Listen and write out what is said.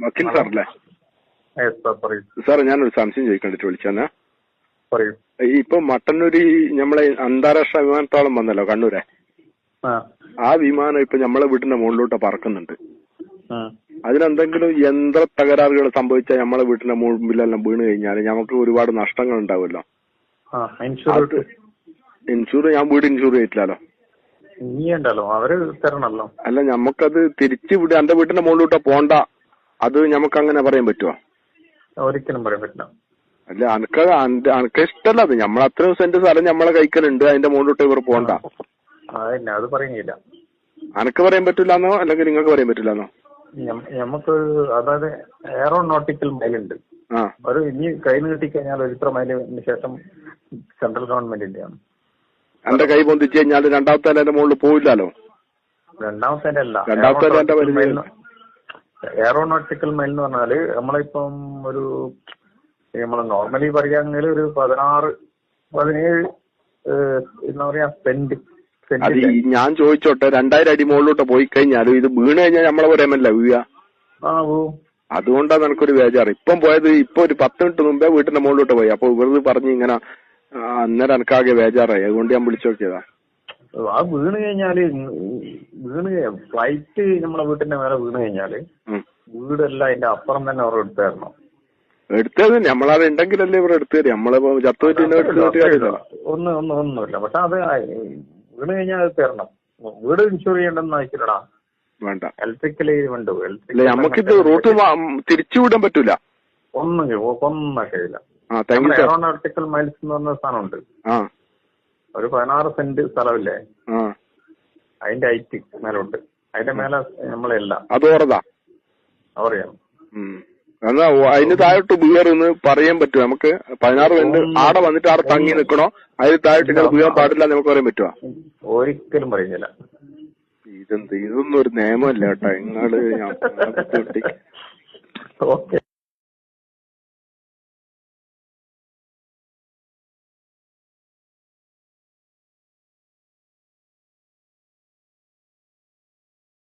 വക്കീൽ സാറല്ലേ? സാർ ഞാനൊരു സംശയം ചോദിക്കണ്ടിട്ട് വിളിച്ചാണ് പറയൂ. ഇപ്പൊ മട്ടന്നൂരി നമ്മളെ അന്താരാഷ്ട്ര വിമാനത്താവളം വന്നല്ലോ കണ്ണൂരെ? ആ. വിമാനം ഇപ്പൊ നമ്മളെ വീട്ടിന്റെ മുകളിലോട്ട് പറക്കുന്നുണ്ട്. അതിനെന്തെങ്കിലും യന്ത്ര തകരാറുകൾ സംഭവിച്ചാൽ നമ്മളെ വീട്ടിന്റെ മുമ്പിലെല്ലാം വീണ് കഴിഞ്ഞാൽ നമുക്ക് ഒരുപാട് നഷ്ടങ്ങൾ ഉണ്ടാവുമല്ലോ ഇൻഷുർ ഞാൻ വീട് ഇൻഷൂർ ചെയ്തിട്ടില്ലല്ലോ. നീ ഉണ്ടല്ലോ അവർ തരണല്ലോ. അല്ല നമുക്കത് തിരിച്ചു വിടുക എന്റെ വീട്ടിന്റെ മുകളിലോട്ട് പോണ്ട. അത് നമുക്ക് അങ്ങനെ പറയാൻ പറ്റുമോ ഒരിക്കലും പറയാൻ പറ്റില്ല. അല്ല അനക്ക് അനക്ക് ഇഷ്ടല്ല അത്. നമ്മൾ അത്രയും സെന്റ് സ്ഥലം നമ്മളെ കൈക്കലുണ്ട് അതിന്റെ മുകളിലോട്ട് ഇവർ പോണ്ട. അത് പറയുന്നില്ല അനക്ക് പറയാൻ പറ്റില്ലാന്നോ? അല്ലെങ്കിൽ നിങ്ങൾക്ക് പറയാൻ പറ്റില്ലാന്നോ? നമുക്ക് അതായത് എയറോനോട്ടിക്കൽ മൈലുണ്ട് അത് ഒരു ഇനി കൈ നീട്ടി കഴിഞ്ഞാൽ ഒരു ഇത്ര മൈലിന് ശേഷം സെൻട്രൽ ഗവൺമെന്റിന്റെ ആണ്. എന്റെ കൈ പൊന്തിച്ചു കഴിഞ്ഞാൽ രണ്ടാമത്തെ മുകളിൽ പോയില്ലല്ലോ രണ്ടാമത്തെ അല്ല. രണ്ടാമത്തെ എയറോനോട്ടിക്കൽ മൈൽ എന്ന് പറഞ്ഞാൽ നമ്മളിപ്പം ഒരു നമ്മൾ നോർമലി പറയുകയാണെങ്കിൽ ഒരു പതിനാറ് പതിനേഴ് എന്താ പറയാ സെന്റ് അത് ഈ ഞാൻ ചോദിച്ചോട്ടെ രണ്ടായിരം അടി മുകളിലോട്ട് പോയി കഴിഞ്ഞാലും ഇത് വീണ് കഴിഞ്ഞാൽ നമ്മളെ പറയാമല്ല വീഴ? ആ അതുകൊണ്ടാണ് എനിക്കൊരു ബേജാറ്. ഇപ്പം പോയത് ഇപ്പൊ ഒരു പത്ത് മിനിറ്റ് മുമ്പേ വീട്ടിന്റെ മുകളിലോട്ട് പോയി. അപ്പൊ ഇവർ പറഞ്ഞു ഇങ്ങനെ അന്നേരം എനിക്കാകെ ബേജാറായി. അതുകൊണ്ട് ഞാൻ വിളിച്ചു നോക്കിയതാ ആ വീണ് കഴിഞ്ഞാൽ വീണ് ഫ്ലൈറ്റ് നമ്മളെ വീട്ടിന്റെ മേലെ വീണ് കഴിഞ്ഞാൽ. വീടെല്ലാം അതിന്റെ അപ്പുറം തന്നെ അവർ എടുത്തു തരണം. എടുത്തത് നമ്മളത് ഉണ്ടെങ്കിലല്ലേ ഇവർ എടുത്തു തരും. നമ്മളിപ്പോ ചത്തുപറ്റി ഒന്നും ഒന്നും ഒന്ന് ഒന്ന് ഒന്നുമില്ല. പക്ഷെ അത് വീണ് കഴിഞ്ഞാൽ അത് തരണം. വീട് ഇൻഷുർ ചെയ്യണ്ടെന്ന് ആയിക്കില്ലടാ വേണ്ട. ഇലക്ട്രിക്കൽ വേണ്ടു നമുക്ക് നമുക്കിത് റൂട്ട് തിരിച്ചു വിടാൻ പറ്റൂല. ഒന്നും ഒന്നും കഴിയില്ല എയറോനോട്ടിക്കൽ മൈൽസ് എന്ന് പറഞ്ഞ സാധനമുണ്ട്. ആ. ഒരു പതിനാറ് സെന്റ് സ്ഥലമില്ലേ? അതിന്റെ ഹൈറ്റ് മേലോട്ട്. അതിന്റെ മേലെ നമ്മളല്ല. അത് ഓറതാ അറിയാം ഉം. എന്നാ അതിന് താഴോട്ട് വീറെന്ന് പറയാൻ പറ്റുമോ? നമുക്ക് പതിനാറ് സെന്റ് ആടെ വന്നിട്ട് ആടെ തങ്ങി നിൽക്കണോ? അതിന് താഴോട്ട് ഇങ്ങനെ വീഴാൻ പാടില്ല നമുക്ക് പറയാൻ പറ്റുമോ? ഒരിക്കലും പറയുന്നില്ല. ഇതെന്ത് ഇതൊന്നും ഒരു നിയമമല്ല കേട്ടോ. നിങ്ങൾ ഓക്കെ.